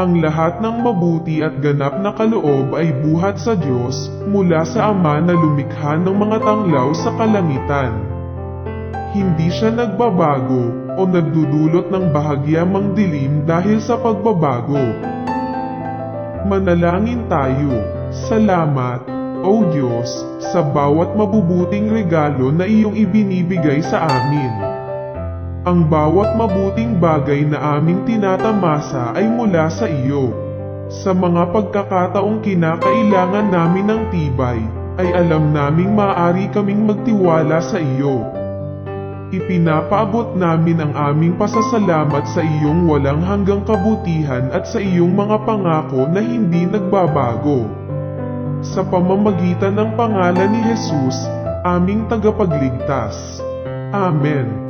Ang lahat ng mabuti at ganap na kaloob ay buhat sa Diyos mula sa Ama na lumikha ng mga tanglaw sa kalangitan. Hindi siya nagbabago o nagdudulot ng bahagyamang dilim dahil sa pagbabago. Manalangin tayo. Salamat, O Diyos, sa bawat mabubuting regalo na iyong ibinibigay sa amin. Ang bawat mabuting bagay na aming tinatamasa ay mula sa iyo. Sa mga pagkakataong kinakailangan namin ng tibay, ay alam naming maaari kaming magtiwala sa iyo. Ipinapaabot namin ang aming pasasalamat sa iyong walang hanggang kabutihan at sa iyong mga pangako na hindi nagbabago. Sa pamamagitan ng pangalan ni Jesus, aming tagapagligtas. Amen.